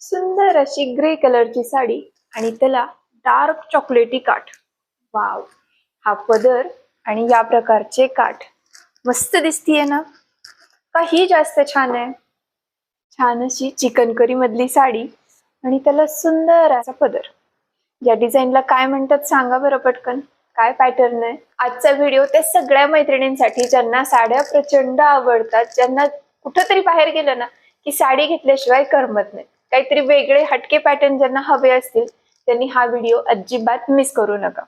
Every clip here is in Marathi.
सुंदर अशी ग्रे कलरची साडी आणि त्याला डार्क चॉकलेटी काठ. वाव! हा पदर आणि या प्रकारचे काठ मस्त दिसतीये ना? काही जास्त छान आहे. छान अशी चिकन करी मधली साडी आणि त्याला सुंदर असा पदर. या डिझाईनला काय म्हणतात सांगा बरं पटकन. काय पॅटर्न आहे? आजचा व्हिडिओ त्या सगळ्या मैत्रिणींसाठी ज्यांना साड्या प्रचंड आवडतात ज्यांना कुठंतरी बाहेर गेलं ना की साडी घेतल्याशिवाय करमत नाही. काहीतरी वेगळे हटके पॅटर्न ज्यांना हवे असतील त्यांनी हा व्हिडिओ अजिबात मिस करू नका.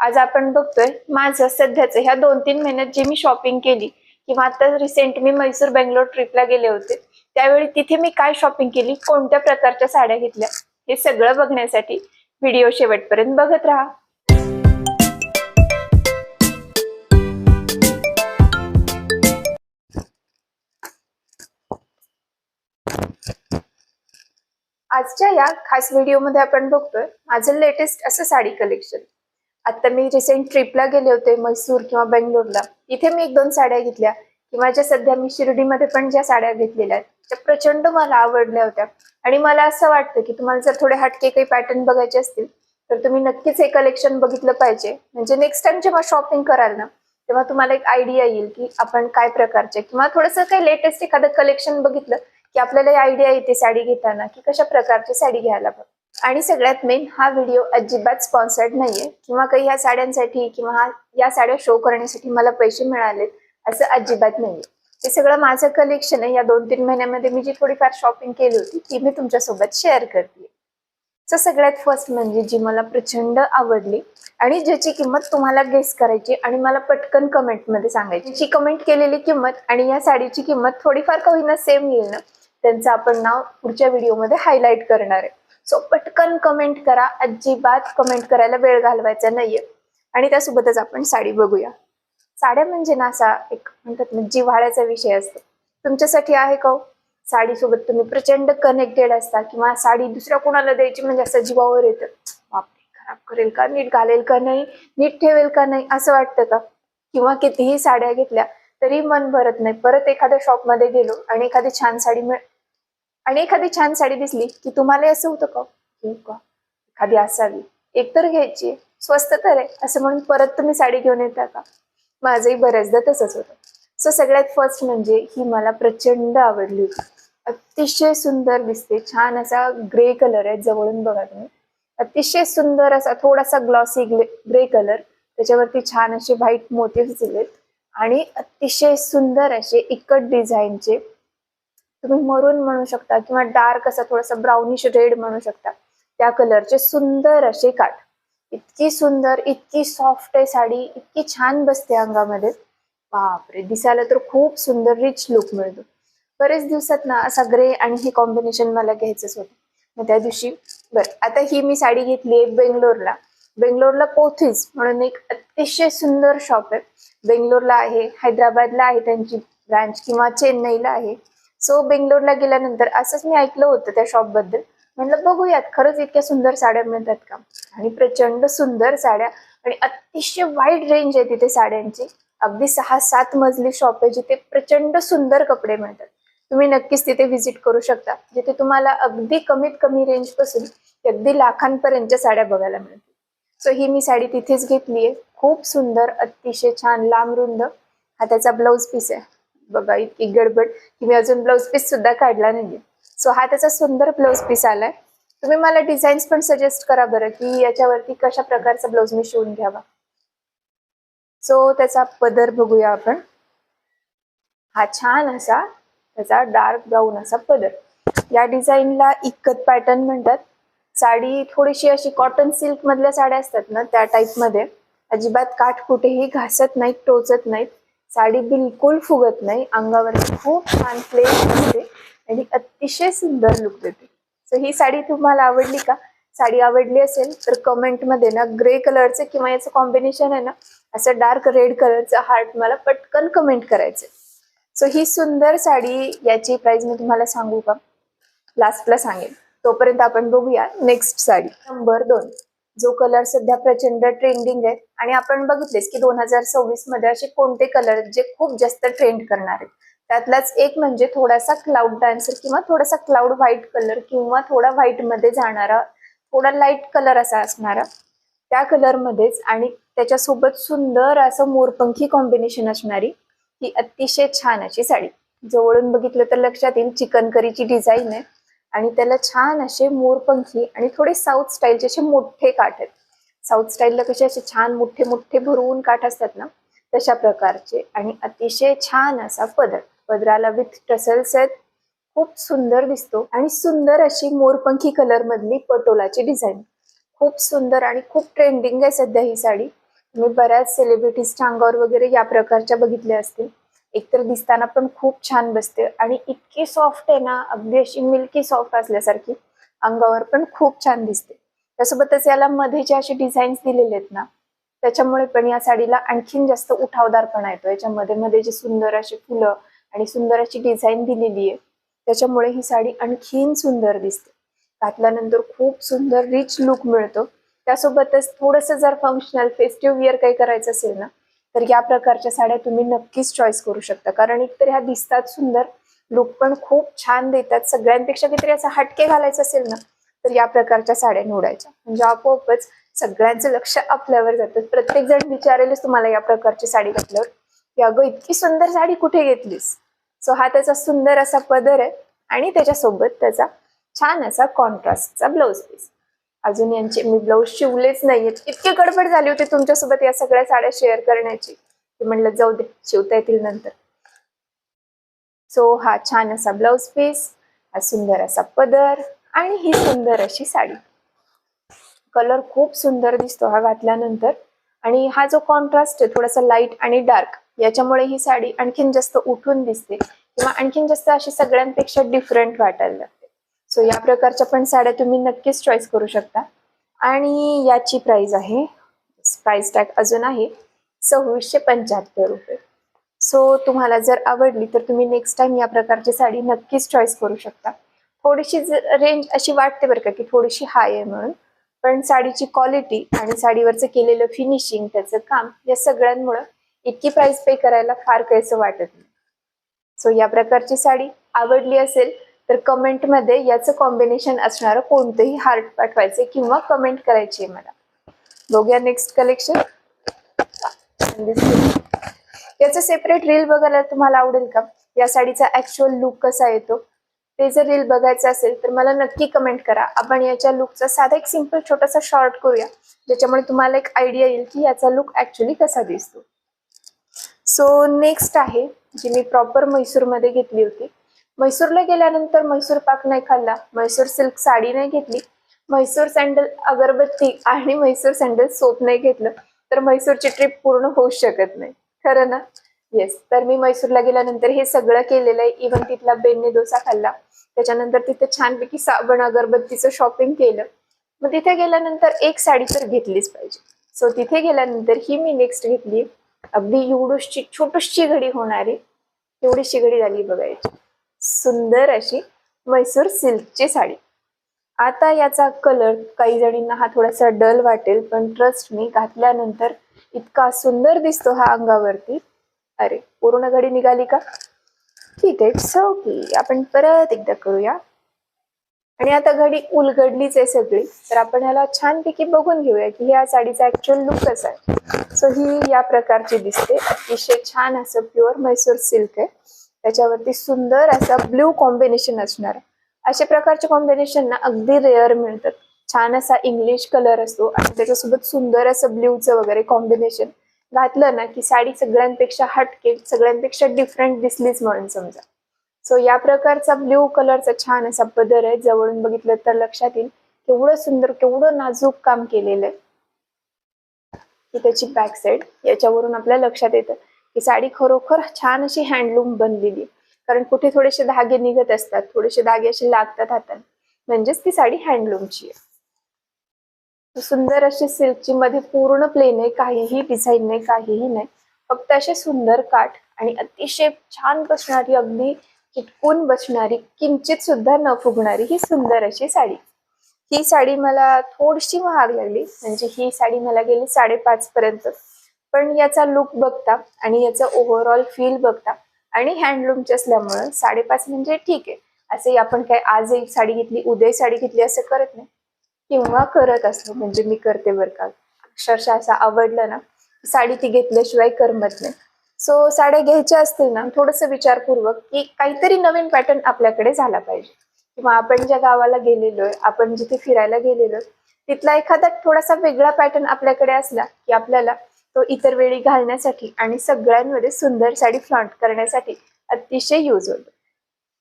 आज आपण बघतोय माझं सध्याचं ह्या दोन तीन महिन्यात जे मी शॉपिंग केली किंवा आता रिसेंट मी मैसूर बेंगलोर ट्रिपला गेले होते त्यावेळी तिथे मी काय शॉपिंग केली कोणत्या प्रकारच्या साड्या घेतल्या हे सगळं बघण्यासाठी व्हिडिओ शेवटपर्यंत बघत राहा. आजच्या या खास व्हिडिओमध्ये आपण बघतोय माझं लेटेस्ट असं साडी कलेक्शन आता मी रिसेंट ट्रिपला गेले होते मैसूर किंवा बेंगलोरला. इथे मी एक दोन साड्या घेतल्या किंवा ज्या सध्या मी शिर्डीमध्ये पण ज्या साड्या घेतलेल्या आहेत त्या प्रचंड मला आवडल्या होत्या. आणि मला असं वाटतं की तुम्हाला जर थोडे हटके काही पॅटर्न बघायचे असतील तर तुम्ही नक्कीच हे कलेक्शन बघितलं पाहिजे. म्हणजे नेक्स्ट टाइम जेव्हा शॉपिंग कराल ना तेव्हा तुम्हाला एक आयडिया येईल की आपण काय प्रकारचे किंवा थोडंसं काही लेटेस्ट एखादं कलेक्शन बघितलं की आपल्याला आयडिया येते साडी घेताना की कशा प्रकारची साडी घ्यायला पाहिजे आणि सगळ्यात मेन हा व्हिडिओ अजिबात स्पॉन्सर्ड नाहीये. किंवा काही ह्या साड्यांसाठी किंवा हा या साड्या शो करण्यासाठी मला पैसे मिळालेत असं अजिबात नाहीये. हे सगळं माझं कलेक्शन आहे. या दोन तीन महिन्यामध्ये मी जी थोडीफार शॉपिंग केली होती ती मी तुमच्यासोबत शेअर करते. सो सगळ्यात फर्स्ट म्हणजे जी मला प्रचंड आवडली आणि ज्याची किंमत तुम्हाला गेस करायची आणि मला पटकन कमेंटमध्ये सांगायची. जी कमेंट केलेली किंमत आणि या साडीची किंमत थोडीफार का होईना सेम येईल ना? त्यांचं आपण नाव पुढच्या व्हिडिओमध्ये हायलाईट करणार आहे. सो पटकन कमेंट करा. अजिबात कमेंट करायला वेळ घालवायचा नाहीये. आणि त्यासोबतच आपण साडी बघूया. साड्या म्हणजे ना असा एक म्हणतात ना जिव्हाळ्याचा विषय असतो. तुमच्यासाठी आहे का हो? साडीसोबत तुम्ही प्रचंड कनेक्टेड असता किंवा साडी दुसऱ्या कोणाला द्यायची म्हणजे असं जीवावर येतं. बापरे खराब करेल का? नीट घालेल का नाही? नीट ठेवेल का नाही? असं वाटतं का? किंवा कितीही साड्या घेतल्या तरी मन भरत नाही. परत एखाद्या शॉपमध्ये गेलो आणि एखादी छान साडी मिळ आणि एखादी छान साडी दिसली की तुम्हाला असं होतं का? घेऊ का एखादी असावी. एक तर घ्यायची स्वस्त तर आहे. असं म्हणून परत तुम्ही साडी घेऊन येता का? माझंही बऱ्याचदा तसंच होतं. सो सगळ्यात फर्स्ट म्हणजे ही मला प्रचंड आवडली होती. अतिशय सुंदर दिसते. छान असा ग्रे कलर आहे जवळून बघा तुम्ही. अतिशय सुंदर असा थोडासा ग्लॉसी ग्रे कलर त्याच्यावरती छान असे व्हाईट मोटिव्ह दिलेत आणि अतिशय सुंदर असे इकट डिझाईनचे तुम्ही मरून म्हणू शकता किंवा डार्क असा थोडासा ब्राउनिश रेड म्हणू शकता. त्या कलरचे सुंदर असे काठ. इतकी सुंदर इतकी सॉफ्ट आहे साडी इतकी छान बसते अंगामध्ये. बापरे दिसायला तर खूप सुंदर रिच लुक मिळतो. बरेच दिवसात ना असा ग्रे आणि हे कॉम्बिनेशन मला घ्यायचंच होतं. मग त्या दिवशी बरं आता ही मी साडी घेतली आहे बेंगलोरला. बेंगलोरला पोथीज म्हणून एक अतिशय सुंदर शॉप आहे. बेंगलोरला आहे हैदराबादला आहे त्यांची ब्रांच किंवा चेन्नईला आहे. सो बेंगलोरला गेल्यानंतर असंच मी ऐकलं होतं त्या शॉपबद्दल. म्हटलं बघूयात खरंच इतक्या सुंदर साड्या मिळतात का? आणि प्रचंड सुंदर साड्या आणि अतिशय वाईड रेंज आहे तिथे साड्यांची. अगदी सहा सात मजली शॉप आहे जिथे प्रचंड सुंदर कपडे मिळतात. तुम्ही नक्कीच तिथे व्हिजिट करू शकता जिथे तुम्हाला अगदी कमीत कमी रेंजपासून अगदी लाखांपर्यंतच्या साड्या बघायला मिळतील. सो ही मी साडी तिथेच घेतली आहे खूप सुंदर अतिशय छान लांब रुंद. हा त्याचा ब्लाऊज पीस आहे. बघा इतकी गडबड की मी अजून ब्लाऊज पीस सुद्धा काढला नाहीये. सो हा त्याचा सुंदर ब्लाऊज पीस आलाय. तुम्ही मला डिझाईन्स पण सजेस्ट करा बरं की याच्यावरती कशा प्रकारचा ब्लाऊज मी शिवून घ्यावा. सो त्याचा पदर बघूया आपण. हा छान असा त्याचा डार्क ब्राऊन असा पदर. या डिझाईनला इक्कत पॅटर्न म्हणतात. साडी थोडीशी अशी कॉटन सिल्क मधल्या साड्या असतात ना त्या टाईपमध्ये. अजिबात काठ कुठेही घासत नाहीत टोचत नाहीत. साडी बिलकुल फुगत नाही. अंगावर खूप छान प्लेन असते आणि अतिशय सुंदर लुक देते. सो ही साडी तुम्हाला आवडली का? साडी आवडली असेल तर कमेंटमध्ये ना ग्रे कलरचं किंवा याचं कॉम्बिनेशन आहे ना असं डार्क रेड कलरचं हार्ट मला पटकन कमेंट करायचं सो ही सुंदर साडी याची प्राइस मी तुम्हाला सांगू का? लास्टला सांगेन. तोपर्यंत आपण बघूया नेक्स्ट साडी. नंबर दोन. जो कलर सध्या प्रचंड ट्रेंडिंग आहे. आणि आपण बघितलेस की दोन हजार सव्वीसमध्ये असे कोणते कलर जे खूप जास्त ट्रेंड करणार आहेत? त्यातलाच एक म्हणजे थोडासा क्लाउड डान्सर किंवा थोडासा क्लाउड व्हाईट कलर किंवा थोडा व्हाईटमध्ये जाणारा थोडा लाइट कलर असा असणारा. त्या कलर मध्येच आणि त्याच्यासोबत सुंदर असं मोरपंखी कॉम्बिनेशन असणारी ही अतिशय छान अशी साडी. जवळून बघितलं तर लक्षात येईल चिकन करीची डिझाईन आहे. आणि त्याला छान असे मोरपंखी आणि थोडे साऊथ स्टाईलचे असे मोठे काठ आहेत. साऊथ स्टाईलला कसे असे छान मोठे मोठे भरवून काठ असतात ना तशा प्रकारचे. आणि अतिशय छान असा पदर. पदराला विथ टसल्स आहेत. खूप सुंदर दिसतो. आणि सुंदर अशी मोरपंखी कलर मधली पटोलाची डिझाईन खूप सुंदर आणि खूप ट्रेंडिंग आहे सध्या ही साडी. तुम्ही बऱ्याच सेलिब्रिटीजच्या अंगावर वगैरे या प्रकारच्या बघितल्या असतील. एकतर दिसताना पण खूप छान बसते आणि इतकी सॉफ्ट आहे ना अगदी अशी मिल्की सॉफ्ट असल्यासारखी अंगावर पण खूप छान दिसते. त्यासोबतच याला मध्ये जे असे डिझाईन्स दिलेले आहेत ना त्याच्यामुळे पण या साडीला आणखीन जास्त उठावदारपणा येतो. याच्यामध्ये मध्ये जे सुंदर अशी फुलं आणि सुंदर अशी डिझाईन दिलेली आहे त्याच्यामुळे ही साडी आणखीन सुंदर दिसते. घातल्यानंतर खूप सुंदर रिच लुक मिळतो. त्यासोबतच थोडस जर फंक्शनल फेस्टिव्ह वियर काही करायचं असेल ना तर या प्रकारच्या साड्या तुम्ही नक्कीच चॉईस करू शकता. कारण एकतर ह्या दिसतात सुंदर लुक पण खूप छान देतात. सगळ्यांपेक्षा काहीतरी असं हटके घालायचं असेल ना तर या प्रकारच्या साड्या निवडायच्या. म्हणजे आपोआपच सगळ्यांचं लक्ष आपल्यावर जातं. प्रत्येक जण विचारेलच तुम्हाला या प्रकारची साडी घातल्यावर की अगं इतकी सुंदर साडी कुठे घेतलीस? सो हा त्याचा सुंदर असा पदर आहे आणि त्याच्यासोबत त्याचा छान असा कॉन्ट्रास्टचा ब्लाऊज पीस अजून यांचे मी ब्लाऊज शिवलेच नाहीयेत इतकी गडबड झाली होती तुमच्यासोबत या सगळ्या साड्या शेअर करण्याची. की म्हणलं जाऊ दे शिवता येतील नंतर. सो हा छान असा ब्लाऊज पीस हा सुंदर असा पदर आणि ही सुंदर अशी साडी. कलर खूप सुंदर दिसतो हा घातल्यानंतर. आणि हा जो कॉन्ट्रास्ट आहे थोडासा लाइट आणि डार्क याच्यामुळे ही साडी आणखीन जास्त उठून दिसते. किंवा आणखीन जास्त अशी सगळ्यांपेक्षा डिफरंट वाटायला. सो या प्रकारच्या पण साड्या तुम्ही नक्कीच चॉईस करू शकता. आणि याची प्राइस आहे. प्राइस टॅग अजून आहे. सव्वीसशे पंच्याहत्तर रुपये. सो तुम्हाला जर आवडली तर तुम्ही नेक्स्ट टाइम या प्रकारची साडी नक्कीच चॉईस करू शकता. थोडीशी रेंज अशी वाटते बरं का की थोडीशी हाय आहे म्हणून. पण साडीची क्वालिटी आणि साडीवरचं केलेलं फिनिशिंग त्याचं काम या सगळ्यांमुळं इतकी प्राइस पे करायला फार काहीसं वाटत नाही. सो या प्रकारची साडी आवडली असेल तर कमेंटमध्ये याचं कॉम्बिनेशन असणारं कोणतंही हार्ट पाठवायचे किंवा कमेंट करायची आहे मला. बघूया नेक्स्ट कलेक्शन याचं सेपरेट रील बघायला तुम्हाला आवडेल का? या साडीचा ऍक्च्युअल लुक कसा येतो ते? जर रील बघायचं असेल तर मला नक्की कमेंट करा. आपण याच्या लुकचा साधा एक सिंपल छोटासा शॉर्ट करूया ज्याच्यामुळे तुम्हाला एक आयडिया येईल की याचा लुक ऍक्च्युली कसा दिसतो. सो नेक्स्ट आहे जी मी प्रॉपर म्हैसूरमध्ये घेतली होती. म्हैसूरला गेल्यानंतर म्हैसूर पाक नाही खाल्ला. म्हैसूर सिल्क साडी नाही घेतली. म्हैसूर सँडल अगरबत्ती आणि म्हैसूर सँडल सोप नाही घेतलं. तर म्हैसूरची ट्रिप पूर्ण होऊ शकत नाही. खरं ना? येस तर मी म्हैसूरला गेल्यानंतर हे सगळं केलेलं आहे. इव्हन तिथला बेन्ने डोसा खाल्ला. त्याच्यानंतर तिथे छानपैकी साबण अगरबत्तीचं शॉपिंग केलं. मग तिथे गेल्यानंतर एक साडी तर घेतलीच पाहिजे. सो तिथे गेल्यानंतर ही मी नेक्स्ट घेतली. अगदी एवढूशी छोटीशी घडी होणारी. एवढीशी घडी झाली बघायची. सुंदर अशी म्हैसूर सिल्कची साडी. आता याचा कलर काही जणींना हा थोडासा डल वाटेल पण ट्रस्ट मी घातल्यानंतर इतका सुंदर दिसतो हा अंगावरती. अरे पूर्ण घडी निघाली का? ठीक आहे सो आपण परत एकदा करूया. आणि आता घडी उलगडलीच आहे सगळी. तर आपण ह्याला छानपैकी बघून घेऊया की ह्या साडीचा ऍक्च्युअल लुक कसा आहे. सो ही या प्रकारची दिसते. अतिशय छान असं प्युअर म्हैसूर सिल्क आहे. त्याच्यावरती सुंदर असा ब्ल्यू कॉम्बिनेशन असणार. अशा प्रकारचे कॉम्बिनेशन ना अगदी रेअर मिळतात. छान असा इंग्लिश कलर असतो आणि त्याच्यासोबत सुंदर असं ब्ल्यूचं वगैरे कॉम्बिनेशन घातलं ना की साडी सगळ्यांपेक्षा हटके सगळ्यांपेक्षा डिफरंट दिसलीच म्हणून समजा. सो या प्रकारचा ब्ल्यू कलरचा छान असा पदर आहे. जवळून बघितलं तर लक्षात येईल. केवढं सुंदर केवढं नाजूक काम केलेलं आहे. की त्याची बॅक साईड याच्यावरून आपल्या लक्षात येतं. ही साडी खरोखर छान अशी हँडलूम बनलेली. कारण कुठे थोडेसे धागे निघत असतात थोडेसे धागे असे लागतात हातात म्हणजेच ती साडी हँडलूमची आहे. सुंदर अशी सिल्कची मध्ये पूर्ण प्लेन आहे काहीही डिझाईन नाही काहीही नाही. फक्त असे सुंदर काठ आणि अतिशय छान बसणारी अगदी चिटकून बसणारी किंचित सुद्धा न फुगणारी ही सुंदर अशी साडी. ही साडी मला थोडीशी महाग लागली. म्हणजे ही साडी मला गेली साडेपाच पर्यंत. पण याचा लुक बघता आणि याचा ओव्हरऑल फील बघता आणि हँडलूमची असल्यामुळं साडेपाच म्हणजे ठीक आहे. असे आपण काय आज एक साडी घेतली उद्या साडी घेतली असं करत नाही. किंवा करत असतो म्हणजे मी करते बरं का. अक्षरशः असं आवडलं ना साडी ती घेतल्याशिवाय करमत नाही. सो साड्या घ्यायच्या असतील ना थोडंसं विचारपूर्वक की काहीतरी नवीन पॅटर्न आपल्याकडे झाला पाहिजे. किंवा आपण ज्या गावाला गेलेलोय आपण जिथे फिरायला गेलेलो तिथला एखादा थोडासा वेगळा पॅटर्न आपल्याकडे असला की आपल्याला तो इतर वेळी घालण्यासाठी आणि सगळ्यांमध्ये सुंदर साडी फ्लॉन्ट करण्यासाठी अतिशय यूज होतो.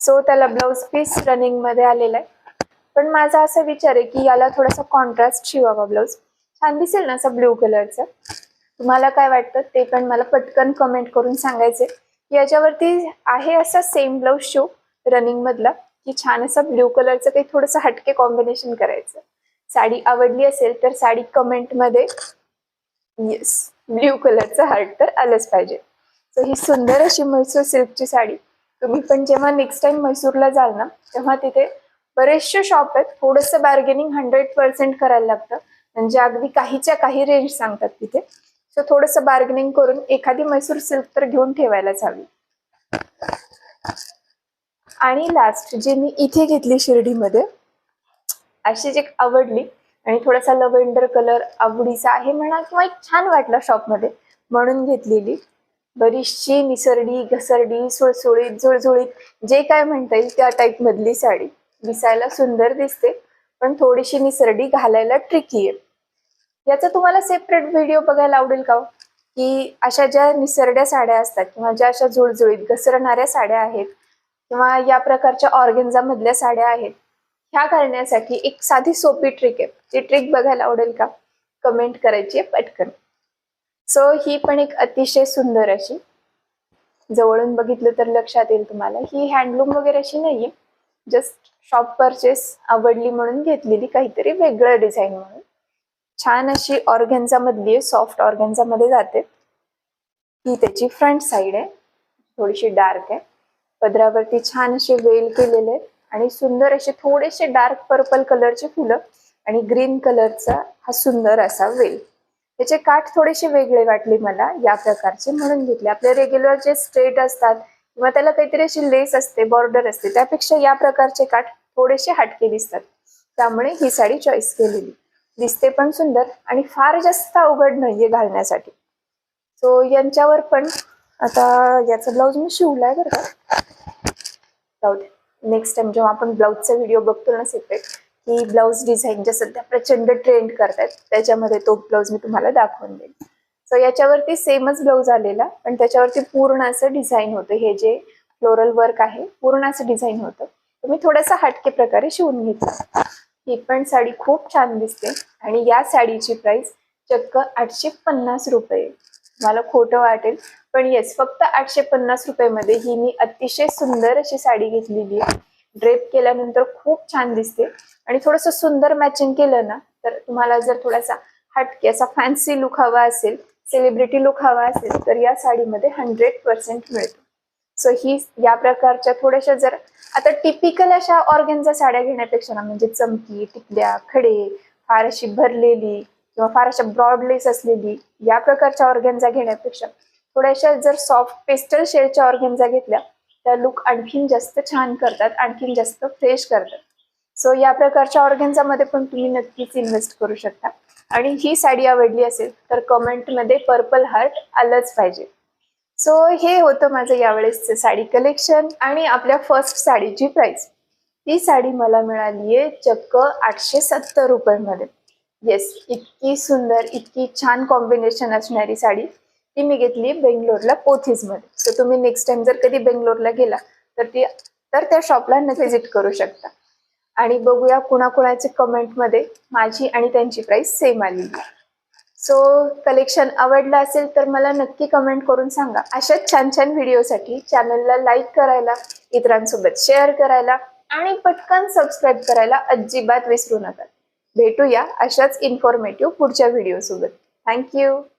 सो त्याला ब्लाऊज पीस रनिंगमध्ये आलेला आहे. पण माझा असा विचार आहे की याला थोडासा कॉन्ट्रास्ट शिवावा ब्लाऊज छान दिसेल ना असा ब्ल्यू कलरचा तुम्हाला काय वाटतं? ते पण मला पटकन कमेंट करून सांगायचे याच्यावरती आहे असा सेम ब्लाउज शिव रनिंग मधला की छान असा ब्ल्यू कलरचं काही थोडंसं हटके कॉम्बिनेशन करायचं. साडी आवडली असेल तर साडी कमेंटमध्ये येस ब्ल्यू कलरचं हार्ट तर आलंच पाहिजे. सो ही सुंदर अशी म्हैसूर सिल्कची साडी. तुम्ही पण जेव्हा नेक्स्ट टाइम म्हैसूरला जाल ना तेव्हा तिथे बरेचसे शॉप आहेत. थोडंसं बार्गेनिंग हंड्रेड पर्सेंट करायला लागतं. म्हणजे अगदी काहीच्या काही रेंज सांगतात तिथे. सो थोडंसं बार्गेनिंग करून एखादी म्हैसूर सिल्क तर घेऊन ठेवायलाच हवी. आणि लास्ट जी मी इथे घेतली शिर्डीमध्ये अशी जी आवडली आणि थोडासा लव्हेंडर कलर आवडीचा आहे म्हणा किंवा एक छान वाटला शॉपमध्ये म्हणून घेतलेली. बरीचशी निसरडी घसरडी सुळसुळीत जुळजुळीत जे काय म्हणता येईल त्या टाईप मधली साडी. दिसायला सुंदर दिसते पण थोडीशी निसरडी घालायला ट्रिकी आहे. याचा तुम्हाला सेपरेट व्हिडिओ बघायला आवडेल का हो? की अशा ज्या निसरड्या साड्या असतात किंवा ज्या अशा जुळजुळीत घसरणाऱ्या साड्या आहेत किंवा या प्रकारच्या ऑर्गेन्झामधल्या साड्या आहेत ह्या करण्यासाठी एक साधी सोपी ट्रिक आहे. ती ट्रिक बघायला आवडेल का? कमेंट करायची आहे पटकन. सो ही पण एक अतिशय सुंदर अशी जवळून बघितलं तर लक्षात येईल तुम्हाला. ही हँडलूम वगैरे अशी नाहीये. जस्ट शॉप परचेस आवडली म्हणून घेतलेली काहीतरी वेगळं डिझाईन म्हणून. छान अशी ऑर्गेन्झा मधली आहे सॉफ्ट ऑर्गेन्झा मध्ये जाते. ही त्याची फ्रंट साइड आहे. थोडीशी डार्क आहे. पदरावरती छान असे वेल केलेले आहेत आणि सुंदर असे थोडेसे डार्क पर्पल कलरचे फुलं आणि ग्रीन कलरचा हा सुंदर असा वेल. त्याचे काठ थोडेसे वेगळे वाटले मला या प्रकारचे म्हणून घेतले. आपले रेग्युलर जे स्ट्रेट असतात किंवा त्याला काहीतरी अशी लेस असते बॉर्डर असते त्यापेक्षा या प्रकारचे काठ थोडेसे हटके दिसतात. त्यामुळे ही साडी चॉईस केलेली. दिसते पण सुंदर आणि फार जास्त अवघड नाहीये घालण्यासाठी. सो यांच्यावर पण आता याचा ब्लाऊज मी शिवलाय बरं का? जाऊ दे. नेक्स्ट टाइम जेव्हा आपण ब्लाऊजचा व्हिडिओ बघतो ना सेपरेट की ब्लाऊज डिझाईन जे सध्या प्रचंड ट्रेंड करतात त्याच्यामध्ये तो ब्लाऊज मी तुम्हाला दाखवून देईन. सो याच्यावरती सेमच ब्लाऊज आलेला पण त्याच्यावरती पूर्ण असं डिझाईन होतं. हे जे फ्लोरल वर्क आहे पूर्ण असं डिझाईन होतं. तुम्ही थोडासा हटके प्रकारे शिवून घेतला ही पण साडी खूप छान दिसते. आणि या साडीची प्राइस चक्क आठशे पन्नास रुपये. मला खोटं वाटेल. पण येस फक्त आठशे पन्नास रुपयामध्ये ही मी अतिशय सुंदर अशी साडी घेतलेली आहे. ड्रेप केल्यानंतर खूप छान दिसते. आणि थोडस सुंदर मॅचिंग केलं ना तर तुम्हाला जर थोडासा हटके असा फॅन्सी लुक हवा असेल सेलिब्रिटी लुक हवा असेल तर या साडीमध्ये हंड्रेड पर्सेंट मिळतो. सो ही या प्रकारच्या थोड्याशा जर आता टिपिकल अशा ऑर्गेनच्या साड्या घेण्यापेक्षा ना म्हणजे चमकी टिकल्या खडे फार अशी भरलेली किंवा फार अशा ब्रॉडलेस असलेली या प्रकारच्या ऑर्गेन्झा घेण्यापेक्षा थोड्याशा जर सॉफ्ट पेस्टल शेडच्या ऑर्गेन्झा घेतल्या त्या लुक आणखीन जास्त छान करतात आणखीन जास्त फ्रेश करतात. सो या प्रकारच्या ऑर्गेन्झामध्ये पण तुम्ही नक्कीच इन्व्हेस्ट करू शकता. आणि ही साडी आवडली असेल तर कमेंटमध्ये पर्पल हार्ट आलंच पाहिजे. सो हे होतं माझं यावेळेसचं साडी कलेक्शन आणि आपल्या फर्स्ट साडीची प्राईस ती साडी मला मिळाली आहे चक्क आठशे सत्तर रुपयामध्ये. येस इतकी सुंदर इतकी छान कॉम्बिनेशन असणारी साडी ती मी घेतली बेंगलोरला पोथीजमध्ये. सो तुम्ही नेक्स्ट टाइम जर कधी बेंगलोरला गेला तर ती तर त्या शॉपला व्हिजिट करू शकता. आणि बघूया कुणाकुणाचे कमेंटमध्ये माझी आणि त्यांची प्राइस सेम आली सो कलेक्शन आवडलं असेल तर मला नक्की कमेंट करून सांगा. अशाच छान छान व्हिडिओसाठी चॅनलला लाईक करायला इतरांसोबत शेअर करायला आणि पटकन सबस्क्राईब करायला अजिबात विसरू नका. भेटूया अशाच इन्फॉर्मेटिव्ह पुढच्या व्हिडिओसोबत थँक्यू